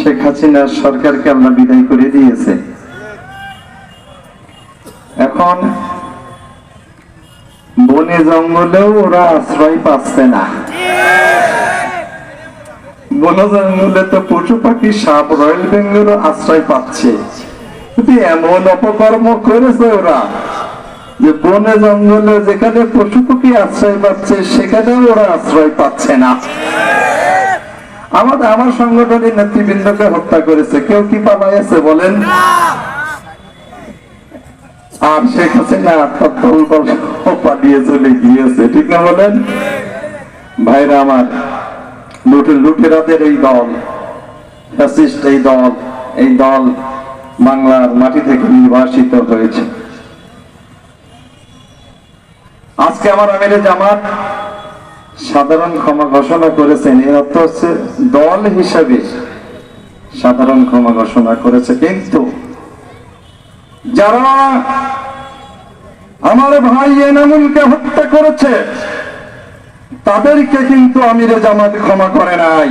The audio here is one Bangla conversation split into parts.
শেখ হাসিনার সরকারকে আমরা বিদায় করে দিয়েছে। এখন বনে জঙ্গলেও ওরা আশ্রয় পাচ্ছে না। বন জঙ্গলে তো পশু পাখি, সাপ রয়্যাল বেঙ্গলও আশ্রয় পাচ্ছে। এমন অপকর্ম করেছে ওরা যে বনে জঙ্গলে যেখানে পশু পাখি আশ্রয় পাচ্ছে, সেখানেও ওরা আশ্রয় পাচ্ছে না। আমাদের আমার সংগঠনের নেতৃবৃন্দকে হত্যা করেছে। কেউ কি পালাইছে বলেন? আর শেখ হাসিনা পালিয়ে চলে গিয়েছে ঠিক না বলেন? ভাইরা আমার লুটে লুটেরাদের এই দল ফ্যাসিস্ট এই দল এই দল বাংলার মাটি থেকে নির্বাসিত হয়েছে। আজকে আমার আমিরে জামাত সাধারণ ক্ষমা ঘোষণা করেছেন, এর অর্থ হচ্ছে দল হিসাবে সাধারণ ক্ষমা ঘোষণা করেছে। কিন্তু যারা আমার ভাই এনামুলকে হত্যা করেছে, তাদেরকে কিন্তু আমিরে জামাত ক্ষমা করে নাই।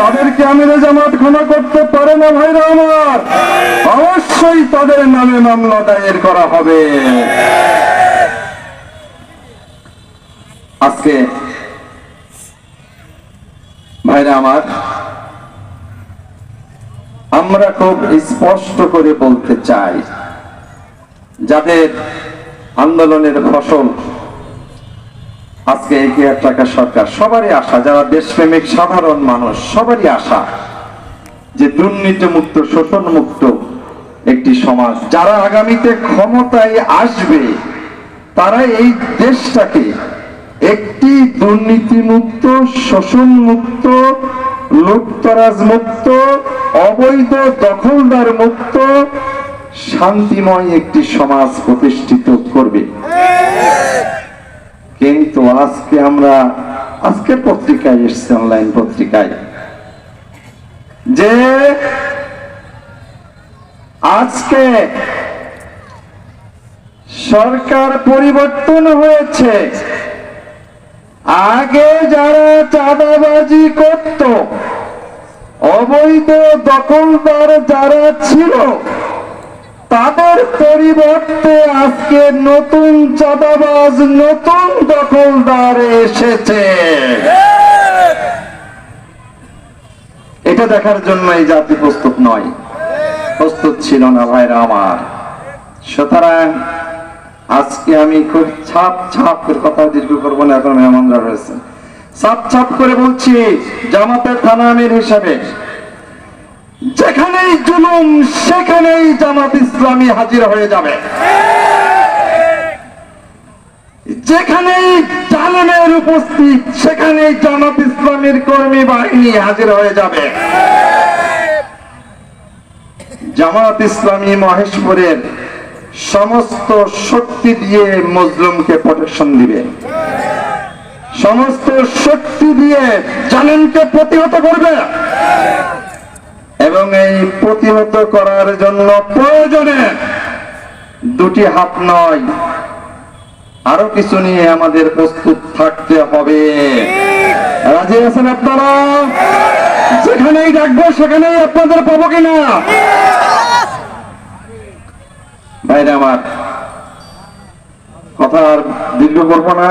তাদেরকে আমিরে জামাত ক্ষমা করতে পারে না ভাইরা আমার। অবশ্যই তাদের নামে মামলা দায়ের করা হবে। আজকে ভাইরা আমার, আমরা খুব স্পষ্ট করে বলতে চাই, যাদের আন্দোলনের ফসল আজকে এগিয়ে টাকা সরকার, সবারই আশা, যারা দেশপ্রেমিক, সাধারণ মানুষ, সবারই আশা যে দুর্নীতি মুক্ত শোষণ মুক্ত একটি সমাজ, যারা আগামীতে ক্ষমতায় আসবে, তারা এই দেশটাকে একটি দুর্নীতিমুক্ত শোষণ মুক্ত লুটতরাজ মুক্ত অবৈধ দখলদার মুক্ত শান্তিময় একটি সমাজ প্রতিষ্ঠিত করবে। কিন্তু আজকে আমরা আজকের পত্রিকায় এসছে অনলাইন পত্রিকায়। যে আজকে সরকার পরিবর্তন হয়েছে। আগে যারা চাঁদাবাজি করত, অবৈধ দখলদার যারা ছিল, তাদের পরিবর্তে আজকে নতুন চাঁদাবাজ, নতুন দখলদার এসেছে। এটা দেখার জন্য এই জাতি প্রস্তুত নয়। প্রস্তুত ছিল না ভাইরা আমার। সুতরাং আজকে আমি খুব ছাপ ছাপ করে কথা দীর্ঘ করব না, এখন মেহমানরা রয়েছে ছাপ ছাপ করে বলছি, জামাতের থানা আমির হিসাবে, যেখানেই জুলুম, সেখানেই জামাত ইসলামী হাজির হয়ে যাবে। যেখানেই জালেমের উপস্থিত, সেখানেই জামাত ইসলামের কর্মী বাহিনী হাজির হয়ে যাবে। জামাত ইসলামী মহেশপুরের সমস্ত শক্তি দিয়ে মজলুমকে প্রোটেকশন দিবে। সমস্ত শক্তি দিয়ে জালেমকে প্রতিহত করবে। এবং এই প্রতিহত করার জন্য প্রয়োজনে দুটি হাত নয়, আরও কিছু নিয়ে আমাদের প্রস্তুত থাকতে হবে। রাজি আছেন আপনারা? যেখানেই ডাকবো সেখানেই আপনাদের পাবো কিনা? আমার কথা আর দীর্ঘ করব না